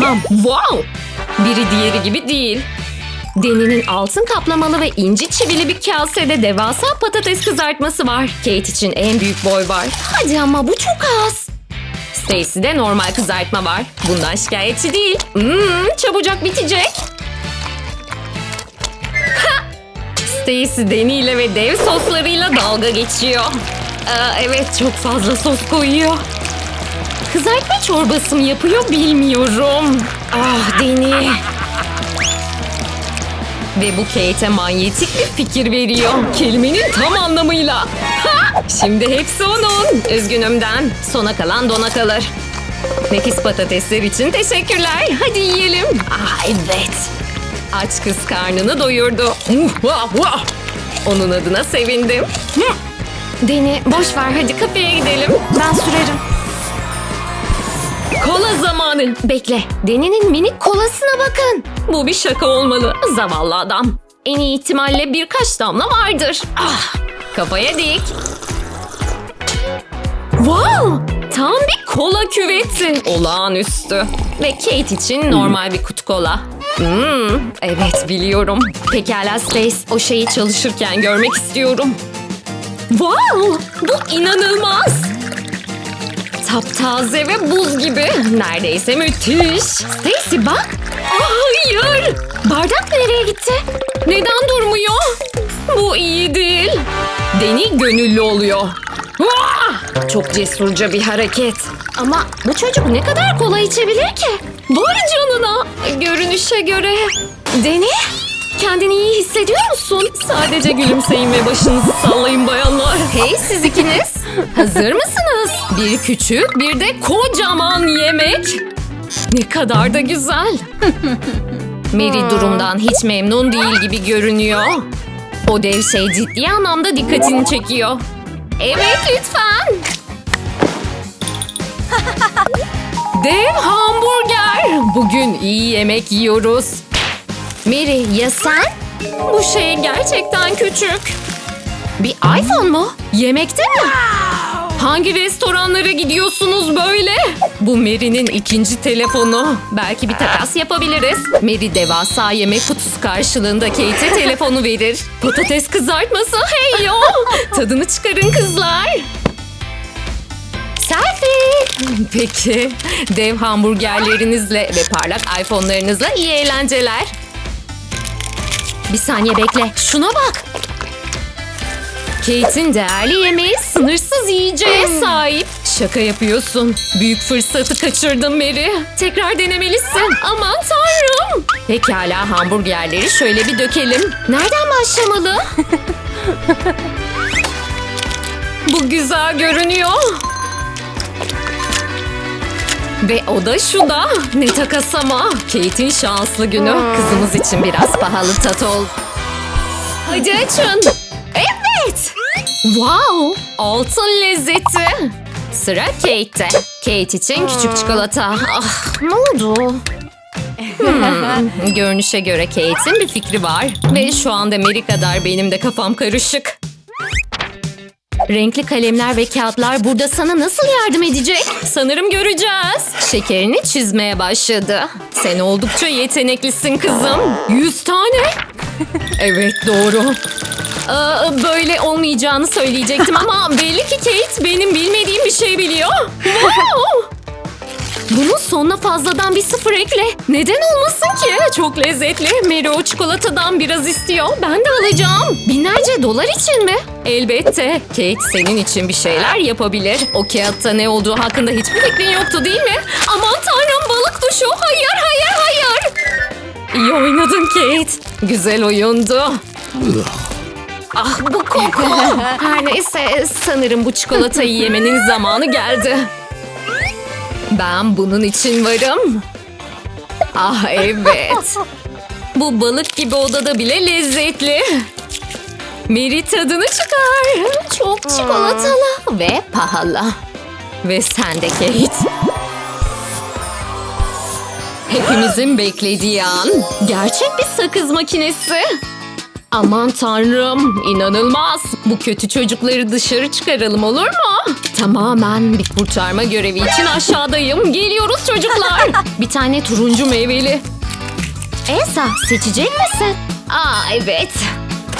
Tamam. Wow. Biri diğeri gibi değil. Deni'nin altın kaplamalı ve inci çivili bir kasede devasa patates kızartması var. Kate için en büyük boy var. Hadi ama bu çok az. Stacy'de normal kızartma var. Bundan şikayetçi değil. Hmm, çabucak bitecek. Ha! Stacy Deni ile ve dev soslarıyla dalga geçiyor. Aa, evet çok fazla sos koyuyor. Kızartma çorbası mı yapıyor bilmiyorum. Ah Deni. Ve bu Kate'e manyetik bir fikir veriyor. Kelimenin tam anlamıyla. Ha! Şimdi hepsi onun. Üzgünümden. Sona kalan dona kalır. Nefis patatesler için teşekkürler. Hadi yiyelim. Ah evet. Aç kız karnını doyurdu. Muah. Onun adına sevindim. Deni boş ver hadi kafeye gidelim. Ben sürerim. Kola zamanı. Bekle. Deni'nin minik kolasına bakın. Bu bir şaka olmalı. Zavallı adam. En iyi ihtimalle birkaç damla vardır. Ah, kafaya dik. Wow! Tam bir kola küveti. Olağanüstü. Ve Kate için normal bir kutu kola. Hmm, evet biliyorum. Pekala Stace, o şeyi çalışırken görmek istiyorum. Wow! Bu inanılmaz. Taptaze ve buz gibi. Neredeyse müthiş. Stacy bak. Aa, hayır. Bardak nereye gitti? Neden durmuyor? Bu iyi değil. Deni gönüllü oluyor. Vah! Çok cesurca bir hareket. Ama bu çocuk ne kadar kolay içebilir ki? Vay canına. Görünüşe göre. Deni, kendini iyi hissediyor musun? Sadece gülümseyin ve başınızı sallayın bayanlar. Hey siz ikiniz. Hazır mısınız? Bir küçük bir de kocaman yemek. Ne kadar da güzel. Mary durumdan hiç memnun değil gibi görünüyor. O dev şey ciddi anlamda dikkatini çekiyor. Evet lütfen. Dev hamburger. Bugün iyi yemek yiyoruz. Mary ya sen? Bu şey gerçekten küçük. Bir iPhone mu? Yemekte mi? Hangi restoranlara gidiyorsunuz böyle? Bu Mary'nin ikinci telefonu. Belki bir takas yapabiliriz. Mary devasa yemek kutusu karşılığında Kate'e telefonu verir. Patates kızartması hey yo. Tadını çıkarın kızlar. Selfie. Peki. Dev hamburgerlerinizle ve parlak iPhone'larınızla iyi eğlenceler. Bir saniye bekle. Şuna bak. Kate'in değerli yemeği sınırsız yiyeceğe sahip. Şaka yapıyorsun. Büyük fırsatı kaçırdın Mary. Tekrar denemelisin. Aman tanrım. Pekala hamburgerleri şöyle bir dökelim. Nereden başlamalı? Bu güzel görünüyor. Ve o da şu da. Ne takas ama. Kate'in şanslı günü. Kızımız için biraz pahalı tat ol. Hadi açın. Wow. Altın lezzeti. Sıra Kate'te. Kate için küçük çikolata. Ah, ne oldu? Hmm, görünüşe göre Kate'in bir fikri var. Ve şu anda Mary kadar benim de kafam karışık. Renkli kalemler ve kağıtlar burada sana nasıl yardım edecek? Sanırım göreceğiz. Şekerini çizmeye başladı. Sen oldukça yeteneklisin kızım. Yüz tane. Evet doğru. Aa, böyle olmayacağını söyleyecektim ama belli ki Kate benim bilmediğim bir şey biliyor. Wow! Bunun sonuna fazladan bir sıfır ekle. Neden olmasın ki? Çok lezzetli. Mary o çikolatadan biraz istiyor. Ben de alacağım. Binlerce dolar için mi? Elbette. Kate senin için bir şeyler yapabilir. O kağıtta ne olduğu hakkında hiçbir fikrin yoktu değil mi? Aman tanrım balık duşu. Hayır hayır hayır. İyi oynadın Kate. Güzel oyundu. Ah bu koku. Her neyse sanırım bu çikolatayı yemenin zamanı geldi. Ben bunun için varım. Ah evet. Bu balık gibi odada bile lezzetli. Mary tadını çıkar. Çok çikolatalı ve pahalı. Ve sen de Kate. Hepimizin beklediği an. Gerçek bir sakız makinesi. Aman tanrım inanılmaz. Bu kötü çocukları dışarı çıkaralım olur mu? Tamamen bir kurtarma görevi için aşağıdayım. Geliyoruz çocuklar. bir tane turuncu meyveli. Elsa seçecek misin? Aa evet.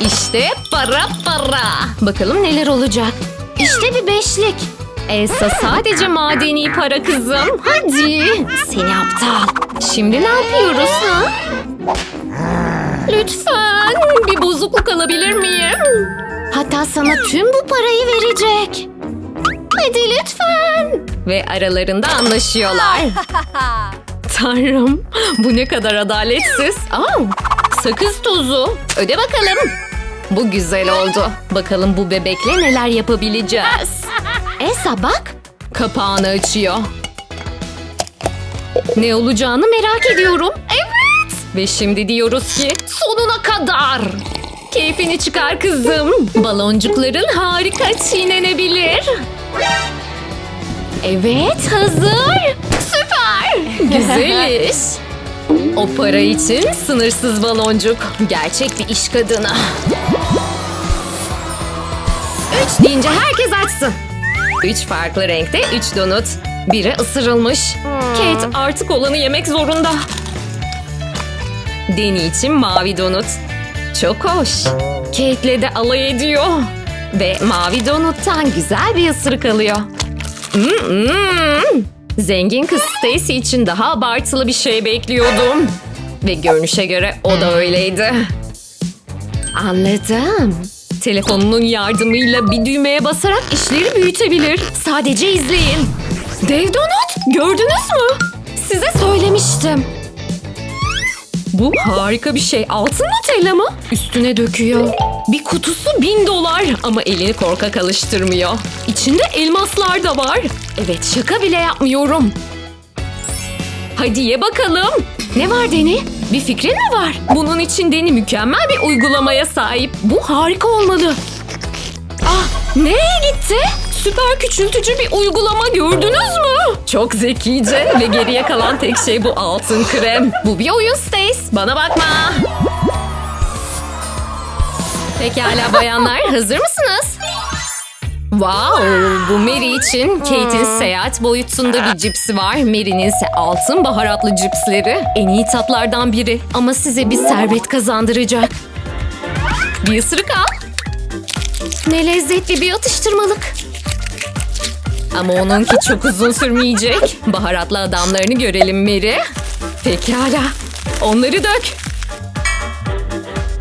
İşte para para. Bakalım neler olacak. İşte bir beşlik. Elsa sadece madeni para kızım. Hadi. Seni aptal. Şimdi ne yapıyoruz ha? Lütfen bir bozukluk alabilir miyim? Hatta sana tüm bu parayı verecek. Hadi lütfen. Ve aralarında anlaşıyorlar. Tanrım bu ne kadar adaletsiz. Aa, sakız tozu. Öde bakalım. Bu güzel oldu. Bakalım bu bebekle neler yapabileceğiz. Elsa bak. Kapağını açıyor. Ne olacağını merak ediyorum. Evet. Ve şimdi diyoruz ki sonuna kadar. Keyfini çıkar kızım. Baloncukların harika çiğnenebilir. Evet hazır. Süper. Güzel iş. O para için sınırsız baloncuk. Gerçek bir iş kadını. Üç deyince herkes açsın. Üç farklı renkte üç donut. Biri ısırılmış. Kate artık olanı yemek zorunda. Deni için mavi donut. Çok hoş. Kate'le de alay ediyor. Ve mavi donuttan güzel bir ısırık alıyor. Mm-mm. Zengin kız Stacy için daha abartılı bir şey bekliyordum. Ve görünüşe göre o da öyleydi. Anladım. Telefonunun yardımıyla bir düğmeye basarak işleri büyütebilir. Sadece izleyin. Dev donut gördünüz mü? Size söylemiştim. Bu harika bir şey. Altın Nutella mı? Üstüne döküyor. Bir kutusu bin dolar ama elini korkak alıştırmıyor. İçinde elmaslar da var. Evet şaka bile yapmıyorum. Hadi ye bakalım. Ne var Deni? Bir fikrin mi var? Bunun için Deni mükemmel bir uygulamaya sahip. Bu harika olmalı. Ah nereye gitti? Süper küçültücü bir uygulama gördünüz mü? Çok zekice ve geriye kalan tek şey bu altın krem. Bu bir oyun Stace. Bana bakma. Pekala bayanlar hazır mısınız? Wow, bu Mary için Kate'in seyahat boyutunda bir cipsi var. Mary'nin ise altın baharatlı cipsleri. En iyi tatlardan biri ama size bir servet kazandıracak. Bir ısırık al. Ne lezzetli bir atıştırmalık. Ama onunki çok uzun sürmeyecek. Baharatlı adamlarını görelim Mary. Pekala. Onları dök.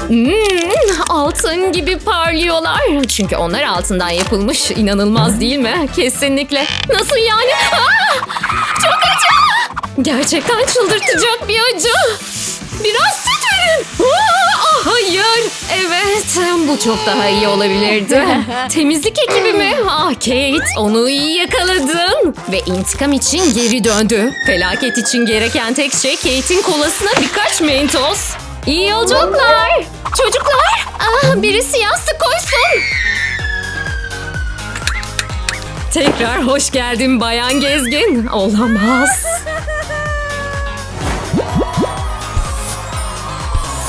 Hmm, altın gibi parlıyorlar. Çünkü onlar altından yapılmış. İnanılmaz değil mi? Kesinlikle. Nasıl yani? Aa, çok acı. Gerçekten çıldırtacak bir acı. Biraz hayır. Evet, bu çok daha iyi olabilirdi. Temizlik ekibi mi? Ah Kate, onu iyi yakaladın. Ve intikam için geri döndü. Felaket için gereken tek şey Kate'in kolasına birkaç mentos. İyi yolculuklar. Çocuklar, ah, birisi yastık koysun. Tekrar hoş geldin Bayan Gezgin. Olamaz.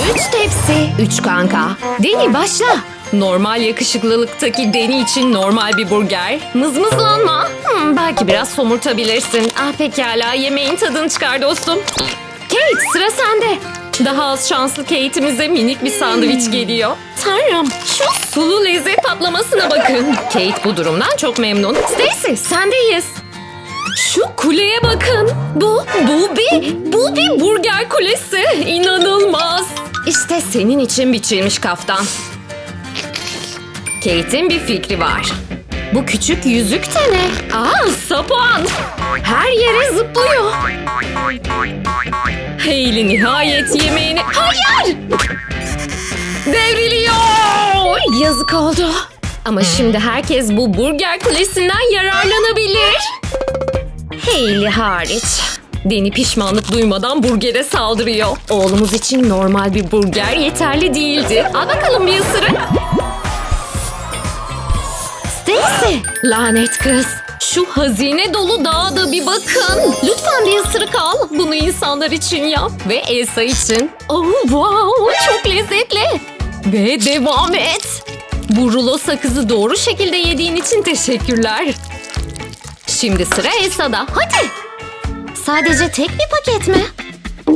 Üç tepsi, üç kanka. Deni başla. Normal yakışıklılıktaki Deni için normal bir burger. Mızmızlanma. Hmm, belki biraz somurtabilirsin. Ah pekala yemeğin tadını çıkar dostum. Kate sıra sende. Daha az şanslı Kate'imize minik bir sandviç geliyor. Tanrım şu sulu lezzet patlamasına bakın. Kate bu durumdan çok memnun. Stacy sendeyiz. Şu kuleye bakın. Bu, bu bir, bu bir burger kulesi. İnanılmaz. İşte senin için biçilmiş kaftan. Kate'in bir fikri var. Bu küçük yüzük de ne? Aa sapan. Her yere zıplıyor. Hayley nihayet yemeğini... Hayır! Devriliyor! Yazık oldu. Ama şimdi herkes bu burger kulesinden yararlanabilir. Hayley hariç. Deni pişmanlık duymadan burgere saldırıyor. Oğlumuz için normal bir burger yeterli değildi. Al bakalım bir ısırık. Stacy! Lanet kız. Şu hazine dolu dağa da bir bakın. Lütfen bir ısırık al. Bunu insanlar için yap. Ve Elsa için. Oh wow çok lezzetli. Ve devam et. Bu rulo sakızı doğru şekilde yediğin için teşekkürler. Şimdi sıra Elsa'da. Hadi. Sadece tek bir paket mi?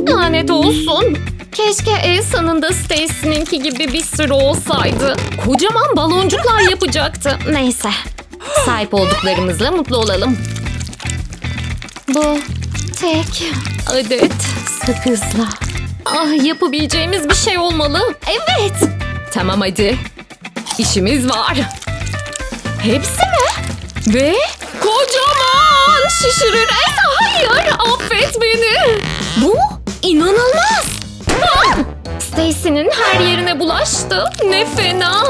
Lanet olsun. Keşke Elsa'nın da Stacy'ninki gibi bir sürü olsaydı. Kocaman baloncuklar yapacaktı. Neyse. Sahip olduklarımızla mutlu olalım. Bu tek adet sakızla. Ah yapabileceğimiz bir şey olmalı. Evet. Tamam hadi. İşimiz var. Hepsi mi? Ve kocaman şişirir. Hayır affet beni. Bu inanılmaz. Ah! Stacy'nin her yerine bulaştı. Ne fena.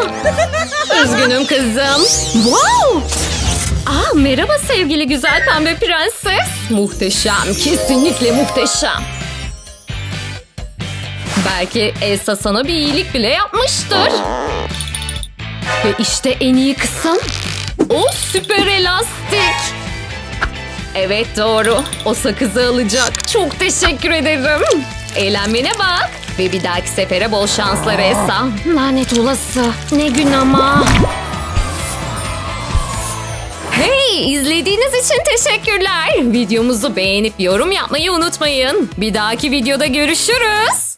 Üzgünüm kızım. Wow. Aa, merhaba sevgili güzel pembe prenses. Muhteşem, kesinlikle muhteşem. Belki Elsa sana bir iyilik bile yapmıştır. Ve işte en iyi kısım. O süper elastik. Evet doğru. O sakızı alacak. Çok teşekkür ederim. Eğlenmene bak. Ve bir dahaki sefere bol şanslar Elsa. Lanet olası. Ne gün ama. Hey izlediğiniz için teşekkürler. Videomuzu beğenip yorum yapmayı unutmayın. Bir dahaki videoda görüşürüz.